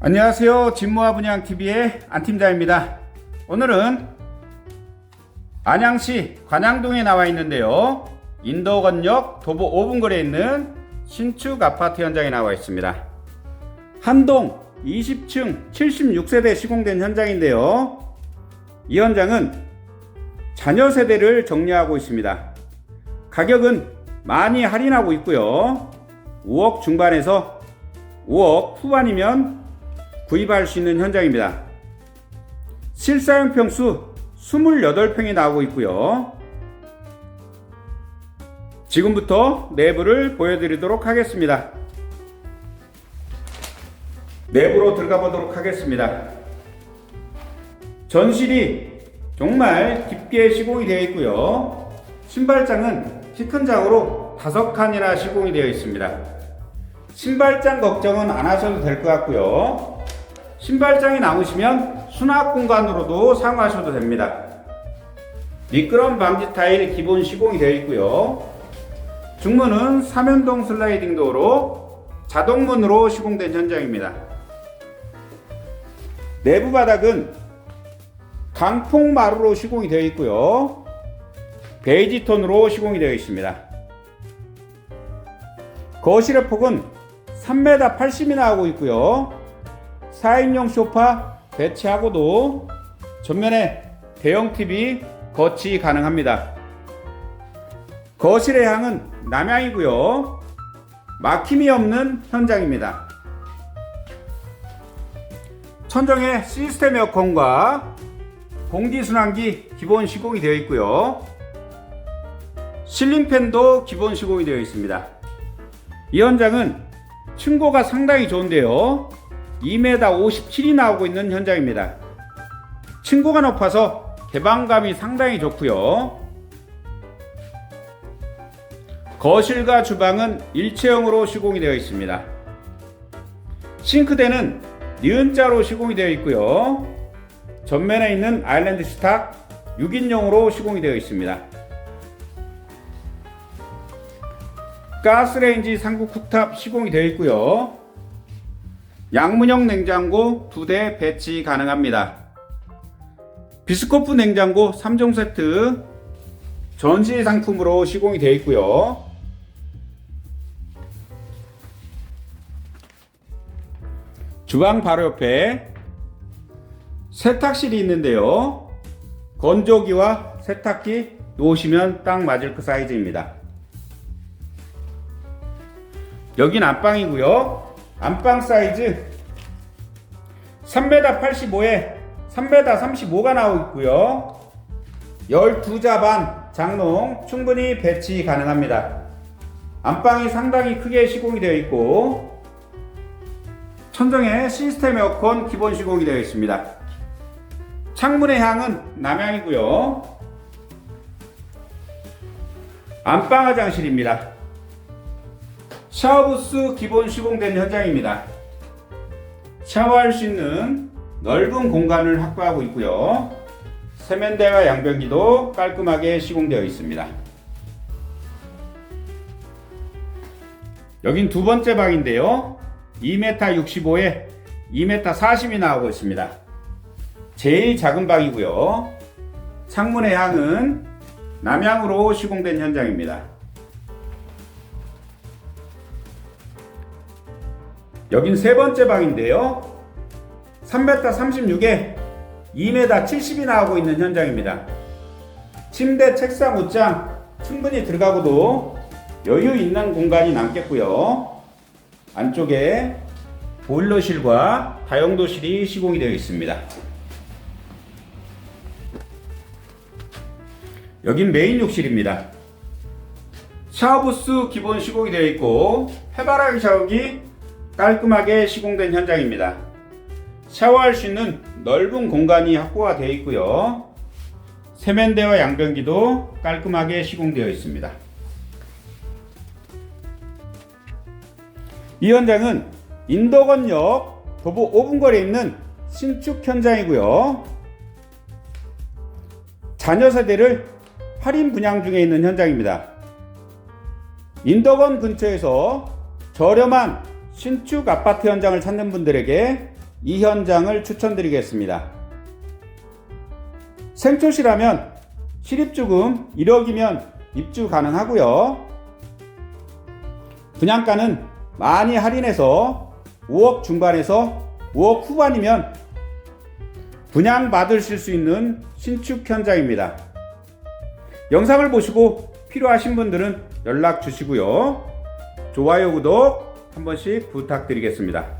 안녕하세요. 진모아 분양TV의 안 팀장입니다. 오늘은 안양시 관양동에 나와 있는데요. 인도건역 도보 5분 거리에 있는 신축 아파트 현장에 나와 있습니다. 한동 20층 76세대 시공된 현장인데요. 이 현장은 자녀 세대를 정리하고 있습니다. 가격은 많이 할인하고 있고요. 5억 중반에서 5억 후반이면 구입할 수 있는 현장입니다. 실사용 평수 28평이 나오고 있고요. 지금부터 내부를 보여드리도록 하겠습니다. 내부로 들어가 보도록 하겠습니다. 전실이 정말 깊게 시공이 되어 있고요. 신발장은 키큰 장으로 다섯 칸이나 시공이 되어 있습니다. 신발장 걱정은 안 하셔도 될 것 같고요. 신발장이 남으시면 수납 공간으로도 사용하셔도 됩니다. 미끄럼 방지 타일 기본 시공이 되어 있고요. 중문은 삼연동 슬라이딩 도로 자동문으로 시공된 현장입니다. 내부 바닥은 강풍 마루로 시공이 되어 있고요. 베이지 톤으로 시공이 되어 있습니다. 거실의 폭은 3m 80이 나오고 있고요. 4인용 소파 배치하고도 전면에 대형 TV 거치 가능합니다. 거실의 향은 남향이고요. 막힘이 없는 현장입니다. 천정에 시스템 에어컨과 공기순환기 기본 시공이 되어 있고요. 실링팬도 기본 시공이 되어 있습니다. 이 현장은 층고가 상당히 좋은데요. 2m 57이 나오고 있는 현장입니다. 층고가 높아서 개방감이 상당히 좋고요. 거실과 주방은 일체형으로 시공이 되어 있습니다. 싱크대는 니은자로 시공이 되어 있고요. 전면에 있는 아일랜드 스탁 6인용으로 시공이 되어 있습니다. 가스레인지 상구 쿡탑 시공이 되어 있고요. 양문형 냉장고 2대 배치 가능합니다. 비스코프 냉장고 3종 세트 전시 상품으로 시공이 되어 있고요. 주방 바로 옆에 세탁실이 있는데요. 건조기와 세탁기 놓으시면 딱 맞을 그 사이즈입니다. 여긴 안방이고요. 안방 사이즈 3m 85에 3m 35가 나오고 있고요. 12자 반 장롱 충분히 배치 가능합니다. 안방이 상당히 크게 시공이 되어 있고 천정에 시스템 에어컨 기본 시공이 되어 있습니다. 창문의 향은 남향이고요. 안방 화장실입니다. 샤워부스 기본 시공된 현장입니다. 샤워할 수 있는 넓은 공간을 확보하고 있고요. 세면대와 양변기도 깔끔하게 시공되어 있습니다. 여긴 두 번째 방인데요. 2m 65에 2m 40이 나오고 있습니다. 제일 작은 방이고요. 창문의 향은 남향으로 시공된 현장입니다. 여긴 세 번째 방인데요. 3m 36에 2m 70이 나오고 있는 현장입니다. 침대, 책상, 옷장 충분히 들어가고도 여유 있는 공간이 남겠고요. 안쪽에 보일러실과 다용도실이 시공이 되어 있습니다. 여긴 메인 욕실입니다. 샤워부스 기본 시공이 되어 있고 해바라기 샤워기 깔끔하게 시공된 현장입니다. 샤워할 수 있는 넓은 공간이 확보가 되어 있고요. 세면대와 양변기도 깔끔하게 시공되어 있습니다. 이 현장은 인도건역 도보 5분 거리에 있는 신축 현장이고요. 자녀 세대를 할인 분양 중에 있는 현장입니다. 인덕원 근처에서 저렴한 신축 아파트 현장을 찾는 분들에게 이 현장을 추천드리겠습니다. 생초시라면 실입주금 1억이면 입주 가능하고요. 분양가는 많이 할인해서 5억 중반에서 5억 후반이면 분양 받으실 수 있는 신축 현장입니다. 영상을 보시고 필요하신 분들은 연락 주시고요. 좋아요, 구독 한 번씩 부탁드리겠습니다.